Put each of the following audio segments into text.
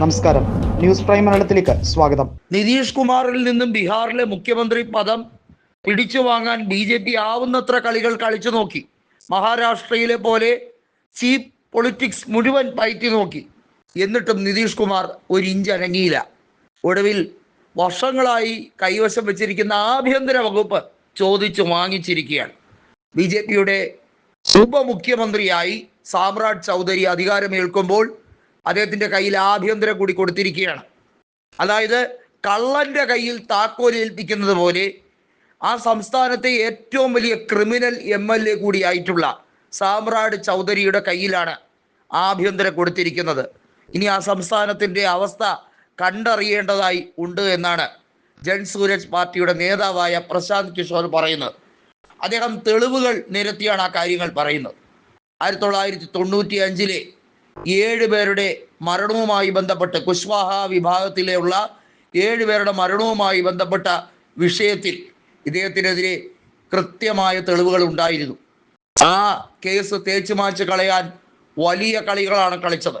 നമസ്കാരം. News prime മലയാളത്തിലേക്ക് സ്വാഗതം. നിതീഷ് കുമാറിൽ നിന്നും ബീഹാറിലെ മുഖ്യമന്ത്രി പദം പിടിച്ചു വാങ്ങാൻ ബി ജെ പി ആവുന്നത്ര കളികൾ കളിച്ചു നോക്കി. മഹാരാഷ്ട്രയിലെ പോലെ ചീപ്പ് പൊളിറ്റിക്സ് മുഴുവൻ പയറ്റി നോക്കി. എന്നിട്ടും നിതീഷ് കുമാർ ഒരു ഇഞ്ച് അനങ്ങിയില്ല. ഒടുവിൽ വർഷങ്ങളായി കൈവശം വെച്ചിരിക്കുന്ന ആഭ്യന്തര വകുപ്പ് ചോദിച്ചു വാങ്ങിച്ചിരിക്കുകയാണ്. ബി ജെ പിയുടെ ഉപമുഖ്യമന്ത്രിയായി സാമ്രാട് ചൗധരി അധികാരമേൽക്കുമ്പോൾ അദ്ദേഹത്തിന്റെ കയ്യിൽ ആഭ്യന്തരം കൂടി കൊടുത്തിരിക്കുകയാണ്. അതായത് കള്ളന്റെ കയ്യിൽ താക്കോൽ ഏൽപ്പിക്കുന്നത് പോലെ ആ സംസ്ഥാനത്തെ ഏറ്റവും വലിയ ക്രിമിനൽ എം എൽ എ കൂടിയായിട്ടുള്ള സാമ്രാട് ചൗധരിയുടെ കയ്യിലാണ് ആഭ്യന്തരം കൊടുത്തിരിക്കുന്നത്. ഇനി ആ സംസ്ഥാനത്തിന്റെ അവസ്ഥ കണ്ടറിയേണ്ടതായി ഉണ്ട് എന്നാണ് ജൻ സൂരജ് പാർട്ടിയുടെ നേതാവായ പ്രശാന്ത് കിഷോർ പറയുന്നത്. അദ്ദേഹം തെളിവുകൾ നിരത്തിയാണ് ആ കാര്യങ്ങൾ പറയുന്നത്. ആയിരത്തി തൊള്ളായിരത്തി തൊണ്ണൂറ്റി അഞ്ചിലെ ഏഴ് പേരുടെ മരണവുമായി ബന്ധപ്പെട്ട് കുശ്വാഹ വിഭാഗത്തിലുള്ള ഏഴ് പേരുടെ മരണവുമായി ബന്ധപ്പെട്ട വിഷയത്തിൽ ഇദ്ദേഹത്തിനെതിരെ കൃത്യമായ തെളിവുകൾ ഉണ്ടായിരുന്നു. ആ കേസ് തേച്ചു മാച്ച് കളയാൻ വലിയ കളികളാണ് കളിച്ചത്.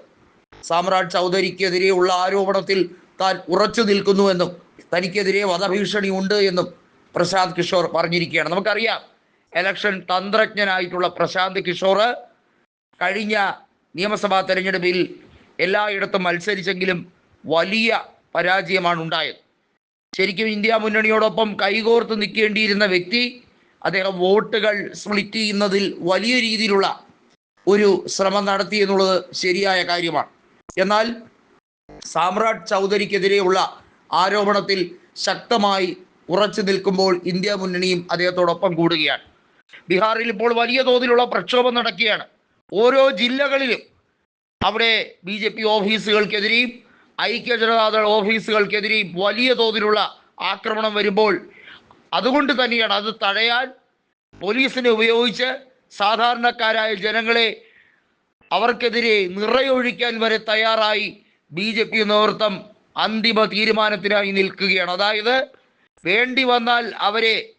സാമ്രാട് ചൗധരിക്കെതിരെയുള്ള ആരോപണത്തിൽ താൻ ഉറച്ചു നിൽക്കുന്നുവെന്നും തനിക്കെതിരെ വധഭീഷണി ഉണ്ട് എന്നും പ്രശാന്ത് കിഷോർ പറഞ്ഞിരിക്കുകയാണ്. നമുക്കറിയാം എലക്ഷൻ തന്ത്രജ്ഞനായിട്ടുള്ള പ്രശാന്ത് കിഷോർ കഴിഞ്ഞ നിയമസഭാ തെരഞ്ഞെടുപ്പിൽ എല്ലായിടത്തും മത്സരിച്ചെങ്കിലും വലിയ പരാജയമാണ് ഉണ്ടായത്. ശരിക്കും ഇന്ത്യ മുന്നണിയോടൊപ്പം കൈകോർത്ത് നിൽക്കേണ്ടിയിരുന്ന വ്യക്തി അദ്ദേഹം വോട്ടുകൾ സ്പ്ലിറ്റ് ചെയ്യുന്നതിൽ വലിയ രീതിയിലുള്ള ഒരു ശ്രമം നടത്തി എന്നുള്ളത് ശരിയായ കാര്യമാണ്. എന്നാൽ സാമ്രാട് ചൗധരിക്കെതിരെയുള്ള ആരോപണത്തിൽ ശക്തമായി ഉറച്ചു നിൽക്കുമ്പോൾ ഇന്ത്യ മുന്നണിയും അദ്ദേഹത്തോടൊപ്പം കൂടുകയാണ്. ബീഹാറിൽ ഇപ്പോൾ വലിയ തോതിലുള്ള പ്രക്ഷോഭം നടക്കുകയാണ്. ഓരോ ജില്ലകളിലും അവിടെ ബി ജെ പി ഓഫീസുകൾക്കെതിരെയും ഐക്യ ജനതാദൾ ഓഫീസുകൾക്കെതിരെയും വലിയ തോതിലുള്ള ആക്രമണം വരുമ്പോൾ അതുകൊണ്ട് തന്നെയാണ് അത് തടയാൻ പോലീസിനെ ഉപയോഗിച്ച് സാധാരണക്കാരായ ജനങ്ങളെ അവർക്കെതിരെ നിറയൊഴിക്കാൻ വരെ തയ്യാറായി ബി ജെ പി നേതൃത്വം അന്തിമ തീരുമാനത്തിനായി നിൽക്കുകയാണ്. അതായത് വേണ്ടി വന്നാൽ അവരെ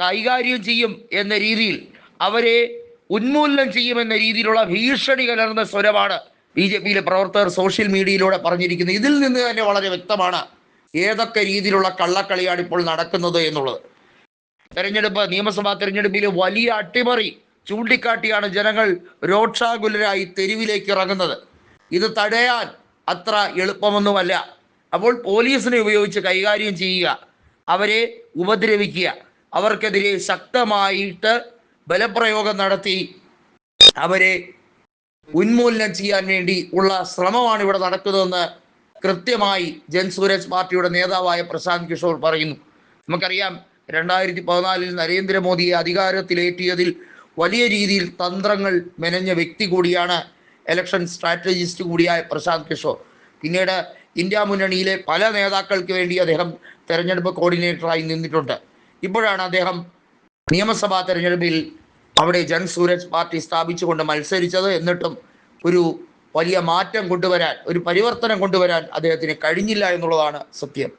കൈകാര്യം ചെയ്യും എന്ന രീതിയിൽ അവരെ ഉന്മൂലനം ചെയ്യുമെന്ന രീതിയിലുള്ള ഭീഷണി കലർന്ന സ്വരമാണ് ബി ജെ പിയിലെ പ്രവർത്തകർ സോഷ്യൽ മീഡിയയിലൂടെ പറഞ്ഞിരിക്കുന്നത്. ഇതിൽ നിന്ന് തന്നെ വളരെ വ്യക്തമാണ് ഏതൊക്കെ രീതിയിലുള്ള കള്ളക്കളിയാണ് ഇപ്പോൾ നടക്കുന്നത് എന്നുള്ളത്. തെരഞ്ഞെടുപ്പ് നിയമസഭാ തെരഞ്ഞെടുപ്പിൽ വലിയ അട്ടിമറി ചൂണ്ടിക്കാട്ടിയാണ് ജനങ്ങൾ രോക്ഷാകുലരായി തെരുവിലേക്ക് ഇറങ്ങുന്നത്. ഇത് തടയാൻ അത്ര എളുപ്പമൊന്നുമല്ല. അപ്പോൾ പോലീസിനെ ഉപയോഗിച്ച് കൈകാര്യം ചെയ്യുക അവരെ ഉപദ്രവിക്കുക അവർക്കെതിരെ ശക്തമായിട്ട് ബലപ്രയോഗം നടത്തി അവരെ ഉന്മൂലനം ചെയ്യാൻ വേണ്ടി ഉള്ള ശ്രമമാണ് ഇവിടെ നടക്കുന്നതെന്ന് കൃത്യമായി ജൻ സൂരജ് പാർട്ടിയുടെ നേതാവായ പ്രശാന്ത് കിഷോർ പറയുന്നു. നമുക്കറിയാം രണ്ടായിരത്തി പതിനാലിൽ നരേന്ദ്രമോദിയെ അധികാരത്തിലേറ്റിയതിൽ വലിയ രീതിയിൽ തന്ത്രങ്ങൾ മെനഞ്ഞ വ്യക്തി കൂടിയാണ് ഇലക്ഷൻ സ്ട്രാറ്റജിസ്റ്റ് കൂടിയായ പ്രശാന്ത് കിഷോർ. പിന്നീട് ഇന്ത്യ മുന്നണിയിലെ പല നേതാക്കൾക്ക് വേണ്ടി അദ്ദേഹം തെരഞ്ഞെടുപ്പ് കോർഡിനേറ്ററായി നിന്നിട്ടുണ്ട്. ഇപ്പോഴാണ് അദ്ദേഹം നിയമസഭാ തെരഞ്ഞെടുപ്പിൽ അവിടെ ജൻ സൂരജ് പാർട്ടി സ്ഥാപിച്ചുകൊണ്ട് മത്സരിച്ചത് എന്നിട്ടും ഒരു വലിയ മാറ്റം കൊണ്ടുവരാൻ ഒരു പരിവർത്തനം കൊണ്ടുവരാൻ അദ്ദേഹത്തിന് കഴിഞ്ഞില്ല എന്നുള്ളതാണ് സത്യം.